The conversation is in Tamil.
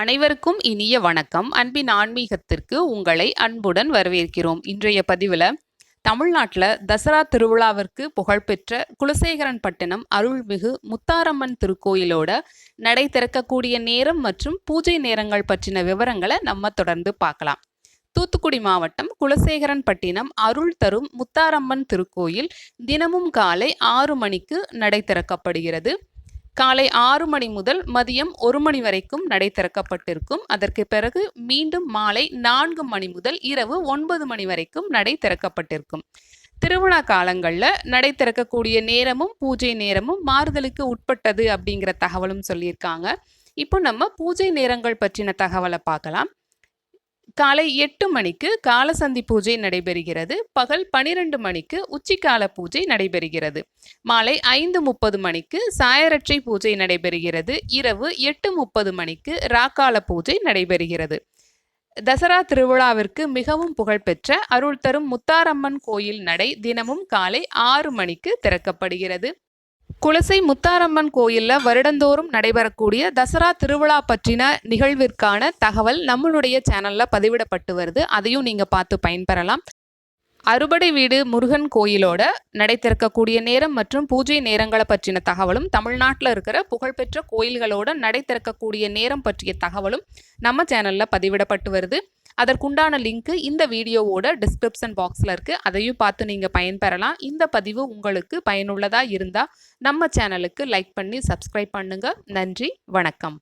அனைவருக்கும் இனிய வணக்கம். அன்பின் ஆன்மீகத்திற்கு உங்களை அன்புடன் வரவேற்கிறோம். இன்றைய பதிவில் தமிழ்நாட்டில் தசரா திருவிழாவிற்கு புகழ்பெற்ற குலசேகரன்பட்டினம் அருள்மிகு முத்தாரம்மன் திருக்கோயிலோட நடை திறக்கக்கூடிய நேரம் மற்றும் பூஜை நேரங்கள் பற்றின விவரங்களை நம்ம தொடர்ந்து பார்க்கலாம். தூத்துக்குடி மாவட்டம் குலசேகரன்பட்டினம் அருள் தரும் முத்தாரம்மன் திருக்கோயில் தினமும் காலை ஆறு மணிக்கு நடை திறக்கப்படுகிறது. காலை ஆறு மணி முதல் மதியம் ஒரு மணி வரைக்கும் நடை திறக்கப்பட்டிருக்கும். அதற்கு பிறகு மீண்டும் மாலை நான்கு மணி முதல் இரவு ஒன்பது மணி வரைக்கும் நடை திறக்கப்பட்டிருக்கும். திருவிழா காலங்களில் நடை திறக்கக்கூடிய நேரமும் பூஜை நேரமும் மாறுதலுக்கு உட்பட்டது அப்படிங்கிற தகவலும் சொல்லியிருக்காங்க. இப்போ நம்ம பூஜை நேரங்கள் பற்றின தகவலை பார்க்கலாம். காலை எட்டு மணிக்கு காலசந்தி பூஜை நடைபெறுகிறது. பகல் பனிரெண்டு மணிக்கு உச்சிக்கால பூஜை நடைபெறுகிறது. மாலை ஐந்து முப்பது மணிக்கு சாயரட்சை பூஜை நடைபெறுகிறது. இரவு எட்டு முப்பது மணிக்கு ராக்கால பூஜை நடைபெறுகிறது. தசரா திருவிழாவிற்கு மிகவும் புகழ்பெற்ற அருள் தரும் முத்தாரம்மன் கோயில் நடை தினமும் காலை ஆறு மணிக்கு திறக்கப்படுகிறது. குலசை முத்தாரம்மன் கோயிலில் வருடந்தோறும் நடைபெறக்கூடிய தசரா திருவிழா பற்றின நிகழ்விற்கான தகவல் நம்மளுடைய சேனல்ல பதிவிடப்பட்டு வருது. அதையும் நீங்க பார்த்து பயன்பெறலாம். அறுபடை வீடு முருகன் கோயிலோட நடை திறக்கக்கூடிய நேரம் மற்றும் பூஜை நேரங்களை பற்றின தகவலும் தமிழ்நாட்டில் இருக்கிற புகழ்பெற்ற கோயில்களோட நடை திறக்கக்கூடிய நேரம் பற்றிய தகவலும் நம்ம சேனலில் பதிவிடப்பட்டு வருது. அதற்குண்டான லிங்க்கு இந்த வீடியோவோட டிஸ்கிரிப்ஷன் பாக்ஸில் இருக்குது அதையும் பார்த்து நீங்கள் பயன்பெறலாம். இந்த பதிவு உங்களுக்கு பயனுள்ளதாக இருந்தால் நம்ம சேனலுக்கு லைக் பண்ணி சப்ஸ்கிரைப் பண்ணுங்கள் நன்றி வணக்கம்.